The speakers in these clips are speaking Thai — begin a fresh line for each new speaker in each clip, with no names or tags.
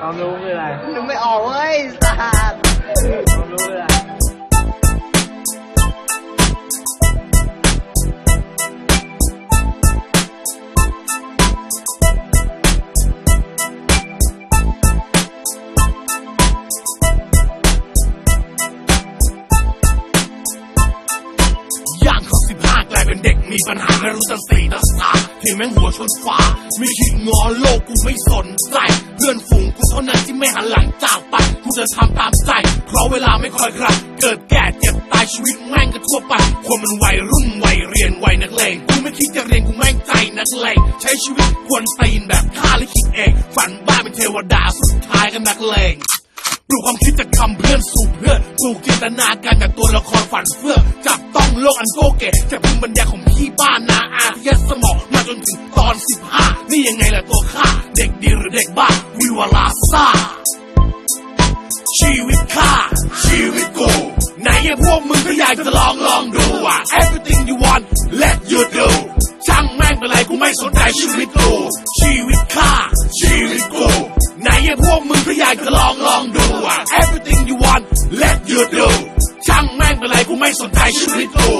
ความรู้คืออะไร
นึกไม่ออกเว้ยสัตว์
ความรู้คืออะไร
ย่างเข้าสิบห้ากลายเป็นเด็กมีปัญหาไม่รู้จักสีตักษาที่แม่งหัวชนฟ้าไม่คิดงอโลกกูไม่สนใจเพื่อนฝูงกูเท่านั้นที่ไม่หันหลังจากไปกูจะทำตามใจ เพราะเวลาไม่คอยใครเกิดแก่เจ็บตายชีวิตแม่งก็ทั่วไปคนมันวัยรุ่นวัยเรียนวัยนักเลงกูไม่คิดจะเรียนกูแม่งใจนักเลงใช้ชีวิตควรตีนแบบข้าและคิดเอง ฝันบ้าเป็นเทวดาสุดท้ายก็นักเลงปลูกความคิดจากคำเพื่อนสู่เพื่อนปลูกจินตนาการจากตัวละครฝันเฟื่อจับต้องโลกอันโกเกะจากภูมิปัญญาของพี่บ้านนาอาที่ยัดสมองมาจนถึงตอนสิบห้านี่ยังไงล่ะตัวข้า เด็กดีหรือเด็กบ้า วิวลาซ่า ชีวิตข้าชีวิตกู ไหนไอ้พวกมึงก็อยากจะลองลองดูอะ everything you want let you do ช่างแม่งเป็นไรกูไม่สนใจชีวิตกู ชีวิตข้าชีวิตกู ไหนไอ้พวกมึงก็อยากจะลองลองดูอะ everything you want let you do ช่างแม่งเป็นไรกูไม่สนใจชีวิตกู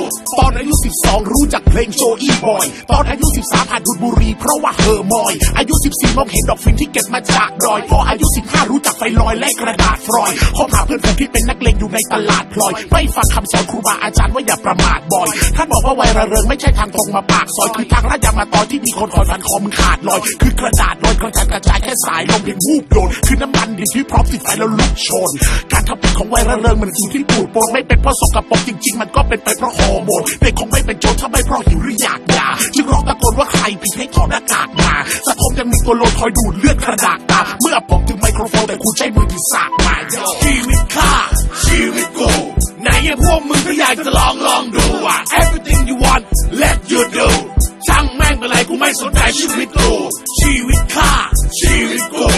12 รู้จักเพลงโจอี้บอย ตอนอายุ 13หัดดูดบุรีเพราะว่าเฮอร์มอย อายุ 14 มองเห็นดอกฟินที่เก็บมาจากดอย พออายุ 15 รู้จักไฟลอยและกระดาษฟรอยคบหาเพื่อนฝูงที่เป็นนักเลงอยู่ในตลาดพลอย ไม่ฟังคำสอนครูบาอาจารย์ว่าอย่าประมาทบ่อยท่านบอกว่าวัยระเริงไม่ใช่ทางตรงมาปากซอยคือทางลาดยามาตอยที่มีคนคอยฟันคอมึงขาดลอย คือกระดาษลอยกระจายกระจายแค่สายลมเพียงวูบโดนคือน้ำมันดิบที่พร้อมติดไฟแล้วลุกโชน การทำผิดของวัยระเริงมันสิ่งที่ปูดปนไม่เป็นเพราะสกปรกจริง ๆ มันก็เป็นไปเพราะฮอร์โมนเด็กคงไม่เป็นโจรถ้าไม่เพราะหิวหรืออยากยาจึงร้องตะโกนว่าใครผิดให้ถอดหน้ากากมาสะทมยังมีตัวโลนคอยดูดเลือดกระดาษตาเมื่อผมถึงไมโครโฟนแต่คุณใช้มือที่สากมา
ชีวิตข้าชีวิตกูไหนไอ้พวกมึงก็อยากจะลองลองดูอะ everything you want let you do ช่างแม่งเป็นไรกูไม่สนใจชีวิตกูชีวิตข้าชีวิตกู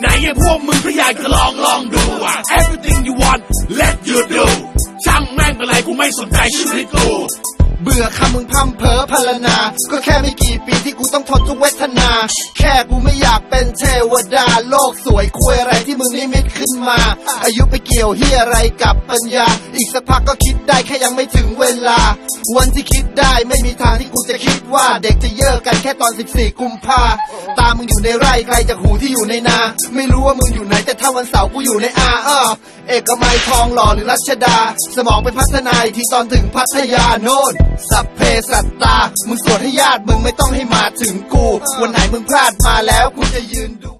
ไหนไอ้พวกมึงก็อยากจะลองลองดูอะ everything you want let you do ช่างแม่งเป็นไรกูไม่สนใจชีวิตกู
เบื่อคำมึงพร่ำเพอพรรณนา ก็แค่ไม่กี่ปีที่กูต้องทนทุกเวทนา แค่กูไม่อยากเป็นเทวดา โลกสวยคุยอะไรที่มึงนิมิตขึ้นมา อายุไปเกี่ยวเฮียอะไรกับปัญญา อีกสักพักก็คิดได้แค่ยังไม่ถึงเวลา วันที่คิดได้ไม่มีทางที่กูจะคิดว่าเด็กจะเยอะกันแค่ตอน 14 กุมภาตามึงอยู่ในไร่ไกลจากหูที่อยู่ในนา ไม่รู้ว่ามึงอยู่ไหนแต่ถ้าวันเสาร์กูอยู่ในอาเออเอกมัยทองหล่อหรือรัชดา สมองไปพัฒนาอีกที่ตอนถึงพัทยาโน่นสัพเพสัตตา มึงสวดให้ญาติมึงไม่ต้องให้มาถึงกู วันไหนมึงพลาดมาแล้วกูจะยืนดู